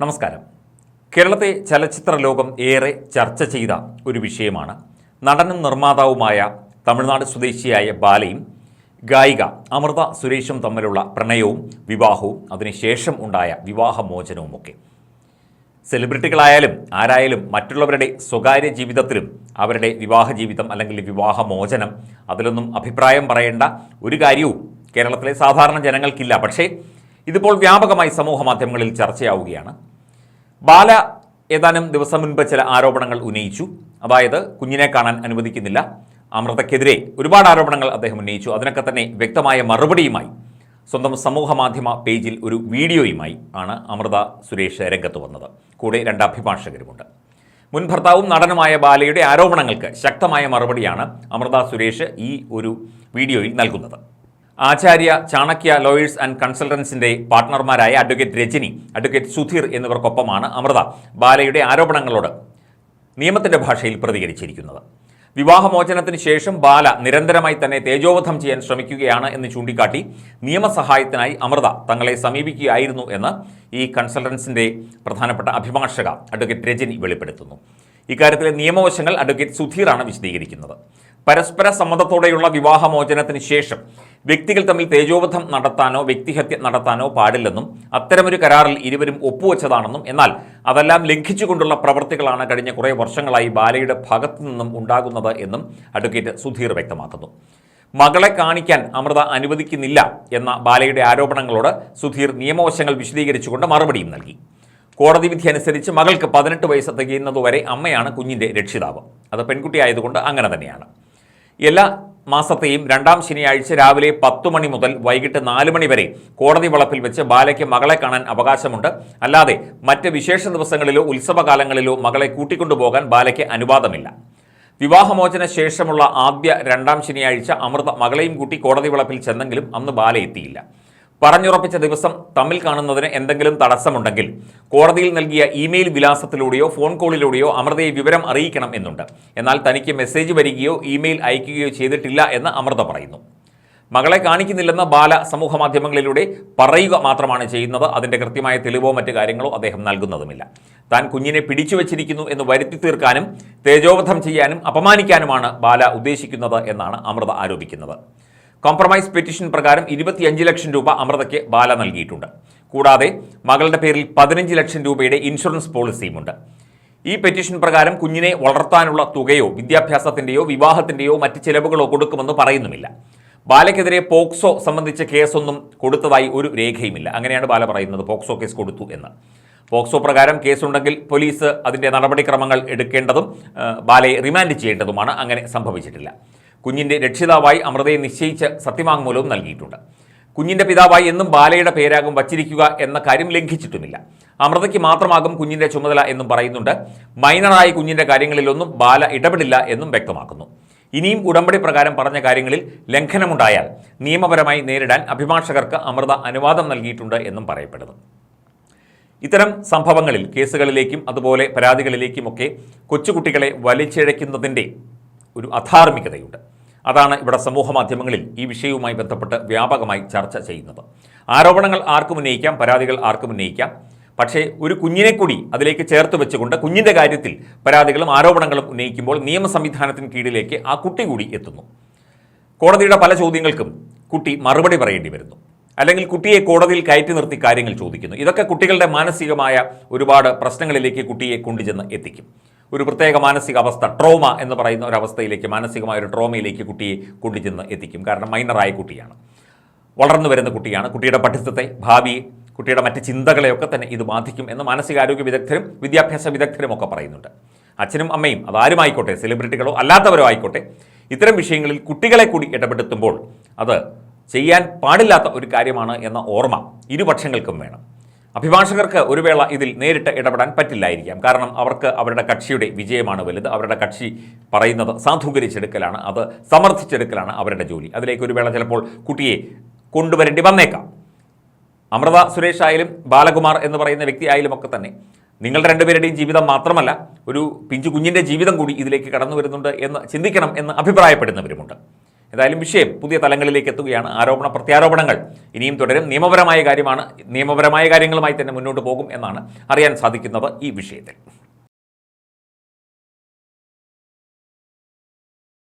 നമസ്കാരം. കേരളത്തെ ചലച്ചിത്ര ലോകം ഏറെ ചർച്ച ചെയ്ത ഒരു വിഷയമാണ്. നടനും നിർമ്മാതാവുമായ തമിഴ്നാട് സ്വദേശിയായ ബാലയും ഗായിക അമൃത സുരേഷും തമ്മിലുള്ള പ്രണയവും വിവാഹവും അതിനുശേഷം ഉണ്ടായ വിവാഹമോചനവുമൊക്കെ. സെലിബ്രിറ്റികളായാലും ആരായാലും മറ്റുള്ളവരുടെ സ്വകാര്യ ജീവിതത്തിലും അവരുടെ വിവാഹ ജീവിതം അല്ലെങ്കിൽ വിവാഹമോചനം അതിലൊന്നും അഭിപ്രായം പറയേണ്ട ഒരു കാര്യവും കേരളത്തിലെ സാധാരണ ജനങ്ങൾക്കില്ല. പക്ഷേ ഇതിപ്പോൾ വ്യാപകമായി സമൂഹ മാധ്യമങ്ങളിൽ ചർച്ചയാവുകയാണ്. ബാല ഏതാനും ദിവസം മുൻപ് ചില ആരോപണങ്ങൾ ഉന്നയിച്ചു. അതായത് കുഞ്ഞിനെ കാണാൻ അനുവദിക്കുന്നില്ല. അമൃതയ്ക്കെതിരെ ഒരുപാട് ആരോപണങ്ങൾ അദ്ദേഹം ഉന്നയിച്ചു. അതിനൊക്കെ തന്നെ വ്യക്തമായ മറുപടിയുമായി സ്വന്തം സമൂഹ മാധ്യമ പേജിൽ ഒരു വീഡിയോയുമായി ആണ് അമൃത സുരേഷ് രംഗത്ത് വന്നത്. കൂടെ രണ്ട് അഭിഭാഷകരുമുണ്ട്. മുൻ ഭർത്താവും നടനുമായ ബാലയുടെ ആരോപണങ്ങൾക്ക് ശക്തമായ മറുപടിയാണ് അമൃത സുരേഷ് ഈ ഒരു വീഡിയോയിൽ നൽകുന്നത്. ആചാര്യ ചാണക്യ ലോയേഴ്സ് ആൻഡ് കൺസൾട്ടൻസിന്റെ പാർട്ട്ണർമാരായ അഡ്വക്കേറ്റ് രജനി അഡ്വക്കേറ്റ് സുധീർ എന്നിവർക്കൊപ്പമാണ് അമൃത ബാലയുടെ ആരോപണങ്ങളോട് നിയമത്തിന്റെ ഭാഷയിൽ പ്രതികരിച്ചിരിക്കുന്നത്. വിവാഹമോചനത്തിന് ശേഷം ബാല നിരന്തരമായി തന്നെ തേജോവധം ചെയ്യാൻ ശ്രമിക്കുകയാണ് എന്ന് ചൂണ്ടിക്കാട്ടി നിയമസഹായത്തിനായി അമൃത തങ്ങളെ സമീപിക്കുകയായിരുന്നു എന്ന് ഈ കൺസൾട്ടൻസിന്റെ പ്രധാനപ്പെട്ട അഭിഭാഷക അഡ്വക്കേറ്റ് രജനി വെളിപ്പെടുത്തുന്നു. ഇക്കാര്യത്തിലെ നിയമവശങ്ങൾ അഡ്വക്കേറ്റ് സുധീറാണ് വിശദീകരിക്കുന്നത്. പരസ്പര സമ്മതത്തോടെയുള്ള വിവാഹമോചനത്തിന് ശേഷം വ്യക്തികൾ തമ്മിൽ തേജോവധം നടത്താനോ വ്യക്തിഹത്യ നടത്താനോ പാടില്ലെന്നും അത്തരമൊരു കരാറിൽ ഇരുവരും ഒപ്പുവെച്ചതാണെന്നും എന്നാൽ അതെല്ലാം ലംഘിച്ചുകൊണ്ടുള്ള പ്രവൃത്തികളാണ് കഴിഞ്ഞ കുറേ വർഷങ്ങളായി ബാലയുടെ ഭാഗത്തു നിന്നും ഉണ്ടാകുന്നത് എന്നും അഡ്വക്കേറ്റ് സുധീർ വ്യക്തമാക്കുന്നു. മകളെ കാണിക്കാൻ അമൃത അനുവദിക്കുന്നില്ല എന്ന ബാലയുടെ ആരോപണങ്ങളോട് സുധീർ നിയമവശങ്ങൾ വിശദീകരിച്ചുകൊണ്ട് മറുപടിയും നൽകി. കോടതി വിധി അനുസരിച്ച് മകൾക്ക് പതിനെട്ട് വയസ്സ് തികയുന്നതുവരെ അമ്മയാണ് കുഞ്ഞിന്റെ രക്ഷിതാവ്. അത് പെൺകുട്ടിയായതുകൊണ്ട് അങ്ങനെ തന്നെയാണ്. എല്ലാ മാസത്തെയും രണ്ടാം ശനിയാഴ്ച രാവിലെ പത്തു മണി മുതൽ വൈകിട്ട് നാല് മണി വരെ കോടതി വളപ്പിൽ വെച്ച് ബാലയ്ക്ക് മകളെ കാണാൻ അവകാശമുണ്ട്. അല്ലാതെ മറ്റ് വിശേഷ ദിവസങ്ങളിലോ ഉത്സവകാലങ്ങളിലോ മകളെ കൂട്ടിക്കൊണ്ടുപോകാൻ ബാലയ്ക്ക് അനുവാദമില്ല. വിവാഹമോചന ശേഷമുള്ള ആദ്യ രണ്ടാം ശനിയാഴ്ച അമൃത മകളെയും കൂട്ടി കോടതി വളപ്പിൽ ചെന്നെങ്കിലും അന്ന് ബാല എത്തിയില്ല പറഞ്ഞുറപ്പിച്ച ദിവസം തമ്മിൽ കാണുന്നതിന് എന്തെങ്കിലും തടസ്സമുണ്ടെങ്കിൽ കോടതിയിൽ നൽകിയ ഇമെയിൽ വിലാസത്തിലൂടെയോ ഫോൺ കോളിലൂടെയോ അമൃതയെ വിവരം അറിയിക്കണം എന്നുണ്ട്. എന്നാൽ തനിക്ക് മെസ്സേജ് വരികയോ ഇമെയിൽ അയക്കുകയോ ചെയ്തിട്ടില്ല എന്ന് അമൃത പറയുന്നു. മകളെ കാണിക്കുന്നില്ലെന്ന് ബാല സമൂഹ മാധ്യമങ്ങളിലൂടെ പറയുക മാത്രമാണ് ചെയ്യുന്നത്. അതിന്റെ കൃത്യമായ തെളിവോ മറ്റ് കാര്യങ്ങളോ അദ്ദേഹം നൽകുന്നതുമില്ല. താൻ കുഞ്ഞിനെ പിടിച്ചു വച്ചിരിക്കുന്നു എന്ന് വരുത്തി തീർക്കാനും തേജോവധം ചെയ്യാനും അപമാനിക്കാനുമാണ് ബാല ഉദ്ദേശിക്കുന്നത് എന്നാണ് അമൃത ആരോപിക്കുന്നത്. കോംപ്രമൈസ് പെറ്റീഷൻ പ്രകാരം ഇരുപത്തിയഞ്ച് ലക്ഷം രൂപ അമൃതയ്ക്ക് ബാല നൽകിയിട്ടുണ്ട്. കൂടാതെ മകളുടെ പേരിൽ പതിനഞ്ച് ലക്ഷം രൂപയുടെ ഇൻഷുറൻസ് പോളിസിയുമുണ്ട് ഈ പെറ്റീഷൻ പ്രകാരം കുഞ്ഞിനെ വളർത്താനുള്ള തുകയോ വിദ്യാഭ്യാസത്തിന്റെയോ വിവാഹത്തിന്റെയോ മറ്റ് ചിലവുകളോ കൊടുക്കുമെന്ന് പറയുന്നുമില്ല. ബാലയ്ക്കെതിരെ പോക്സോ സംബന്ധിച്ച കേസൊന്നും കൊടുത്തതായി ഒരു രേഖയുമില്ല. അങ്ങനെയാണ് ബാല പറയുന്നത് പോക്സോ കേസ് കൊടുത്തു എന്ന്. പോക്സോ പ്രകാരം കേസുണ്ടെങ്കിൽ പോലീസ് അതിന്റെ നടപടിക്രമങ്ങൾ എടുക്കേണ്ടതും ബാലയെ റിമാൻഡ് ചെയ്യേണ്ടതുമാണ്. അങ്ങനെ സംഭവിച്ചിട്ടില്ല. കുഞ്ഞിന്റെ രക്ഷിതാവായി അമൃതയെ നിശ്ചയിച്ച് സത്യവാങ്മൂലവും നൽകിയിട്ടുണ്ട്. കുഞ്ഞിന്റെ പിതാവായി എന്നും ബാലയുടെ പേരാകും വച്ചിരിക്കുക എന്ന കാര്യം ലംഘിച്ചിട്ടുമില്ല. അമൃതയ്ക്ക് മാത്രമാകും കുഞ്ഞിന്റെ ചുമതല എന്നും പറയുന്നുണ്ട്. മൈനറായി കുഞ്ഞിന്റെ കാര്യങ്ങളിലൊന്നും ബാല ഇടപെടില്ല എന്നും വ്യക്തമാക്കുന്നു. ഇനിയും ഉടമ്പടി പ്രകാരം പറഞ്ഞ കാര്യങ്ങളിൽ ലംഘനമുണ്ടായാൽ നിയമപരമായി നേരിടാൻ അഭിഭാഷകർക്ക് അമൃത അനുവാദം നൽകിയിട്ടുണ്ട് എന്നും പറയപ്പെടുന്നു. ഇത്തരം സംഭവങ്ങളിൽ കേസുകളിലേക്കും അതുപോലെ പരാതികളിലേക്കുമൊക്കെ കൊച്ചുകുട്ടികളെ വലിച്ചിഴയ്ക്കുന്നതിന്റെ ഒരു അധാർമികതയുണ്ട്. അതാണ് ഇവിടെ സമൂഹ മാധ്യമങ്ങളിൽ ഈ വിഷയവുമായി ബന്ധപ്പെട്ട് വ്യാപകമായി ചർച്ച ചെയ്യുന്നത്. ആരോപണങ്ങൾ ആർക്കും ഉന്നയിക്കാം പരാതികൾ ആർക്കും ഉന്നയിക്കാം. പക്ഷേ ഒരു കുഞ്ഞിനെ കൂടി അതിലേക്ക് ചേർത്ത് വെച്ചുകൊണ്ട് കുഞ്ഞിന്റെ കാര്യത്തിൽ പരാതികളും ആരോപണങ്ങളും ഉന്നയിക്കുമ്പോൾ നിയമ സംവിധാനത്തിന് കീഴിലേക്ക് ആ കുട്ടി കൂടി എത്തുന്നു. കോടതിയുടെ പല ചോദ്യങ്ങൾക്കും കുട്ടി മറുപടി പറയേണ്ടി വരുന്നു. അല്ലെങ്കിൽ കുട്ടിയെ കോടതിയിൽ കയറ്റി നിർത്തി കാര്യങ്ങൾ ചോദിക്കുന്നു. ഇതൊക്കെ കുട്ടികളുടെ മാനസികമായ ഒരുപാട് പ്രശ്നങ്ങളിലേക്ക് കുട്ടിയെ കൊണ്ടുചെന്ന് എത്തിക്കും. ഒരു പ്രത്യേക മാനസികാവസ്ഥ ട്രോമ എന്ന് പറയുന്ന ഒരു അവസ്ഥയിലേക്ക് മാനസികമായ ഒരു ട്രോമയിലേക്ക് കുട്ടിയെ കൊണ്ടുചെന്ന് എത്തിക്കും. കാരണം മൈനറായ കുട്ടിയാണ്. വളർന്നു വരുന്ന കുട്ടിയാണ്. കുട്ടിയുടെ പഠിത്തത്തെ ഭാവി കുട്ടിയുടെ മറ്റ് ചിന്തകളെയൊക്കെ തന്നെ ഇത് ബാധിക്കും എന്ന് മാനസികാരോഗ്യ വിദഗ്ധരും വിദ്യാഭ്യാസ വിദഗ്ധരും ഒക്കെ പറയുന്നുണ്ട്. അച്ഛനും അമ്മയും അതാരും ആയിക്കോട്ടെ സെലിബ്രിറ്റികളോ അല്ലാത്തവരോ ആയിക്കോട്ടെ ഇത്തരം വിഷയങ്ങളിൽ കുട്ടികളെ കൂടി ഇടപെടുത്തുമ്പോൾ അത് ചെയ്യാൻ പാടില്ലാത്ത ഒരു കാര്യമാണ് എന്ന ഓർമ്മ ഇരുപക്ഷങ്ങൾക്കും വേണം. അഭിഭാഷകർക്ക് ഒരു വേള ഇതിൽ നേരിട്ട് ഇടപെടാൻ പറ്റില്ലായിരിക്കാം. കാരണം അവർക്ക് അവരുടെ കക്ഷിയുടെ വിജയമാണ് വലുത്. അവരുടെ കക്ഷി പറയുന്നത് സാധൂകരിച്ചെടുക്കലാണ്. അത് സമർത്ഥിച്ചെടുക്കലാണ് അവരുടെ ജോലി. അതിലേക്ക് ഒരു വേള ചിലപ്പോൾ കുട്ടിയെ കൊണ്ടുവരേണ്ടി വന്നേക്കാം. അമൃത സുരേഷ് ആയാലും ബാലകുമാർ എന്ന് പറയുന്ന വ്യക്തി ആയാലും ഒക്കെ തന്നെ നിങ്ങളുടെ രണ്ടുപേരുടെയും ജീവിതം മാത്രമല്ല ഒരു പിഞ്ചു കുഞ്ഞിന്റെ ജീവിതം കൂടി ഇതിലേക്ക് കടന്നു വരുന്നുണ്ട് എന്ന് ചിന്തിക്കണം എന്ന് അഭിപ്രായപ്പെടുന്നവരുമുണ്ട്. ഏതായാലും വിഷയം പുതിയ തലങ്ങളിലേക്ക് എത്തുകയാണ്. ആരോപണ പ്രത്യാരോപണങ്ങൾ ഇനിയും തുടരും. നിയമപരമായ കാര്യമാണ് നിയമപരമായ കാര്യങ്ങളുമായി തന്നെ മുന്നോട്ട് പോകും എന്നാണ് അറിയാൻ സാധിക്കുന്നത് ഈ വിഷയത്തിൽ.